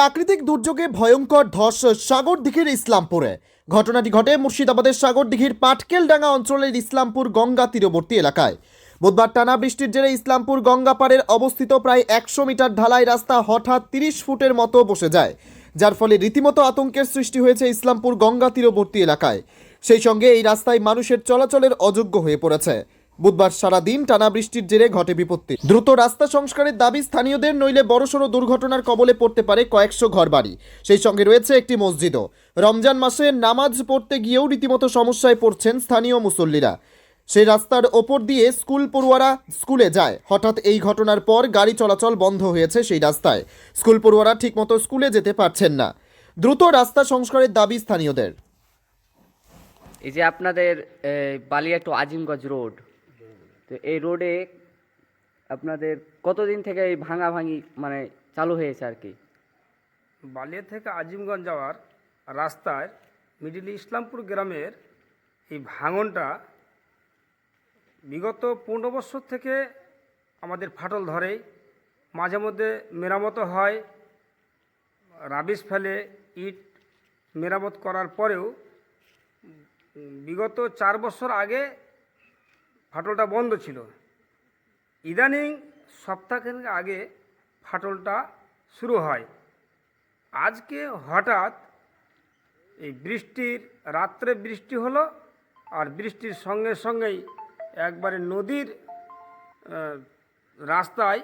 প্রাকৃতিক দুর্যোগে ভয়ঙ্কর ধস সাগরদিঘির ইসলামপুরে। ঘটনাটি ঘটে মুর্শিদাবাদের সাগর সাগরদিঘির পাটকেলডাঙ্গা অঞ্চলের ইসলামপুর গঙ্গা তীরবর্তী এলাকায়। বুধবার টানা বৃষ্টির জেরে ইসলামপুর গঙ্গা পাড়ের অবস্থিত প্রায় একশো মিটার ঢালাই রাস্তা হঠাৎ তিরিশ ফুটের মতো বসে যায়, যার ফলে রীতিমতো আতঙ্কের সৃষ্টি হয়েছে ইসলামপুর গঙ্গা তীরবর্তী এলাকায়। সেই সঙ্গে এই রাস্তায় মানুষের চলাচলের অযোগ্য হয়ে পড়েছে। বুধবার সারা দিন টানা বৃষ্টির জেরে ঘটে বিপত্তি। দ্রুত রাস্তা সংস্কারের দাবি স্থানীয়দের নইলে বড়সড় দুর্ঘটনার কবলে পড়তে পারে কয়েকশো ঘরবাড়ি। সেই সঙ্গে রয়েছে একটি মসজিদও। রমজান মাসে নামাজ পড়তে গিয়েও রীতিমতো সমস্যায় পড়ছেন স্থানীয় মুসল্লিরা। সেই রাস্তার ওপর দিয়ে স্কুল পড়ুয়ারা স্কুলে যায়। হঠাৎ এই ঘটনার পর গাড়ি চলাচল বন্ধ হয়েছে সেই রাস্তায়। স্কুল পড়ুয়ারা ঠিকমতো স্কুলে যেতে পারছেন না। দ্রুত রাস্তা সংস্কারের দাবি স্থানীয়দের। এই যে আপনাদের এই, বালিয়া টু আজিমগঞ্জ রোড তো এই রোডে আপনাদের কতদিন থেকে এই ভাঙা ভাঙি মানে চালু হয়েছে আর কি? বালিয়া থেকে আজিমগঞ্জ যাওয়ার রাস্তায় মিডিল ইসলামপুর গ্রামের এই ভাঙনটা বিগত পনেরো বছর থেকে আমাদের ফাটল ধরে মাঝে মধ্যে মেরামত হয়, রাবিশ ফেলে ইট মেরামত করার পরেও বিগত চার বছর আগে ফাটলটা বন্ধ ছিল। ইদানিং সপ্তাহখানেক আগে ফাটলটা শুরু হয়। আজকে হঠাৎ এই বৃষ্টির, রাত্রে বৃষ্টি হলো আর বৃষ্টির সঙ্গে সঙ্গেই একবারে নদীর রাস্তায়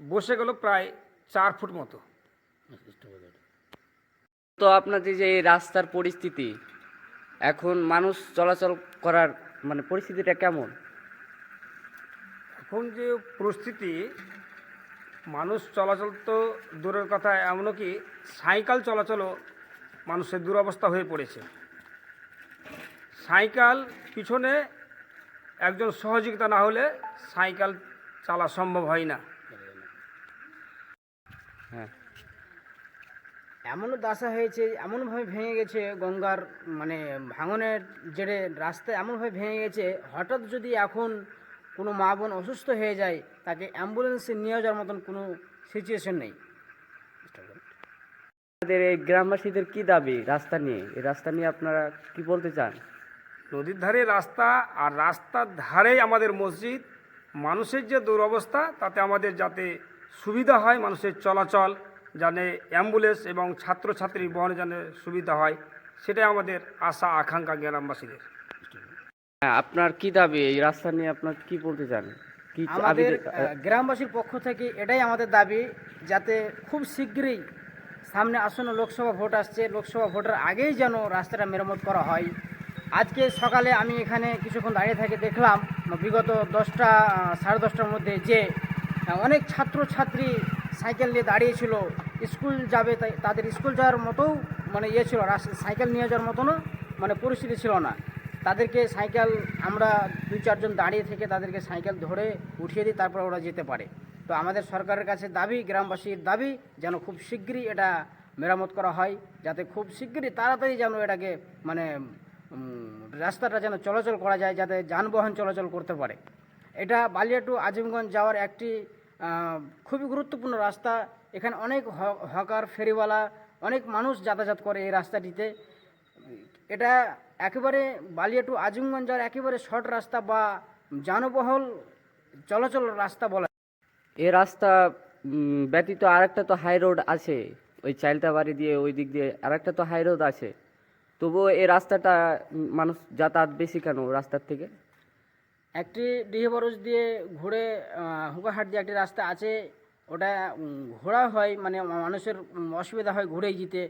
বসে গেল প্রায় চার ফুট মতো। তো আপনাদের যে এই রাস্তার পরিস্থিতি, এখন মানুষ চলাচল করার মানে পরিস্থিতিটা কেমন? এখন যে পরিস্থিতি মানুষ চলাচল তো দূরের কথা এমনকি সাইকেল চলাচলও মানুষের দুরবস্থা হয়ে পড়েছে। সাইকেল পিছনে একজন সহযোগিতা না হলে সাইকেল চালা সম্ভব হয় না। হ্যাঁ। এমনও দশা হয়েছে এমনভাবে ভেঙে গেছে গঙ্গার মানে ভাঙনের জেরে রাস্তা এমনভাবে ভেঙে গেছে হঠাৎ যদি এখন কোনো মা বোন অসুস্থ হয়ে যায় তাকে অ্যাম্বুলেন্সে নিয়ে যাওয়ার মতন কোনো সিচুয়েশন নেই। আপনাদের এই গ্রামবাসীদের কি দাবি রাস্তা নিয়ে? এই রাস্তা নিয়ে আপনারা কি বলতে চান? নদীর ধারে রাস্তা আর রাস্তার ধারেই আমাদের মসজিদ। মানুষের যে দুরবস্থা তাতে আমাদের যাতে সুবিধা হয় মানুষের চলাচল। জানে অ্যাম্বুলেন্স এবং ছাত্রছাত্রী বহনে যেন সুবিধা হয় সেটাই আমাদের আশা আকাঙ্ক্ষা গ্রামবাসীদের হ্যাঁ আপনার কি দাবি? এই রাস্তা নিয়ে আপনার কি বলতে চান? কি আমাদের গ্রামবাসীর পক্ষ থেকে এটাই আমাদের দাবি যাতে খুব শীঘ্রই সামনে আসন্ন লোকসভা ভোট আসছে। লোকসভা ভোটের আগেই যেন রাস্তাটা মেরামত করা হয়। আজকে সকালে আমি এখানে কিছুক্ষণ দাঁড়িয়ে থেকে দেখলাম বিগত দশটা সাড়ে দশটার মধ্যে যে অনেক ছাত্রছাত্রী সাইকেল নিয়ে দাঁড়িয়েছিল স্কুল যাবে তাদের স্কুল যাওয়ার মতো মানে ইয়ে ছিল সাইকেল নিয়ে যাওয়ার মতনও মানে পরিস্থিতি ছিল না। তাদেরকে সাইকেল আমরা দুই চারজন দাঁড়িয়ে থেকে তাদেরকে সাইকেল ধরে উঠিয়ে দিই, তারপর ওরা যেতে পারে। তো আমাদের সরকারের কাছে দাবি, গ্রামবাসীর দাবি যেন খুব শীঘ্রই এটা মেরামত করা হয়, যাতে খুব শীঘ্রই তাড়াতাড়ি যেন এটাকে মানে রাস্তাটা যেন চলাচল করা যায়, যাতে যানবাহন চলাচল করতে পারে। এটা বালিয়া টু আজিমগঞ্জ যাওয়ার একটি খুবই গুরুত্বপূর্ণ রাস্তা। এখানে অনেক হকার ফেরিওয়ালা অনেক মানুষ যাতায়াত করে এই রাস্তাটিতে। এটা একেবারে বালিয়া টু আজিমগঞ্জ যাওয়ার একেবারে শর্ট রাস্তা বা যানবহল চলাচল রাস্তা বলা এই রাস্তা ব্যতীত আরেকটা তো হাই রোড আছে ওই চাইলতা বাড়ি দিয়ে ওই দিক দিয়ে আরেকটা তো হাই রোড আছে। তবুও এই রাস্তাটা মানুষ যাতায়াত বেশি কেন রাস্তার থেকে? একটি ডিহে বরজ দিয়ে ঘুরে হুকাহাট দিয়ে একটি রাস্তা আছে ওটা ঘোরা হয় মানে মানুষের অসুবিধা হয় ঘুরে যেতে।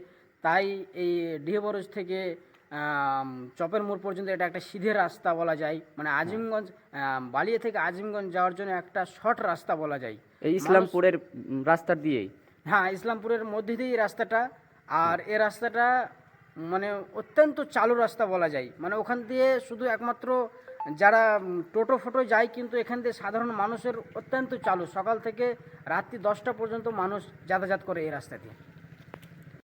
তাই এই ডিহে বরজ থেকে চপের মোড় পর্যন্ত এটা একটা সিধে রাস্তা বলা যায়। মানে আজিমগঞ্জ আম, বালিয়া থেকে আজিমগঞ্জ যাওয়ার জন্য একটা শর্ট রাস্তা বলা যায়। এই ইসলামপুরের রাস্তা দিয়েই? হ্যাঁ ইসলামপুরের মধ্যে দিয়ে এই রাস্তাটা। আর এ রাস্তাটা মানে অত্যন্ত চালু রাস্তা বলা যায়। মানে ওখান দিয়ে শুধু একমাত্র যারা টোটো ফোটো যায় কিন্তু এখান থেকে সাধারণ মানুষের অত্যন্ত চালু। সকাল থেকে রাত্রি দশটা পর্যন্ত মানুষ যাতায়াত করে এই রাস্তা দিয়ে।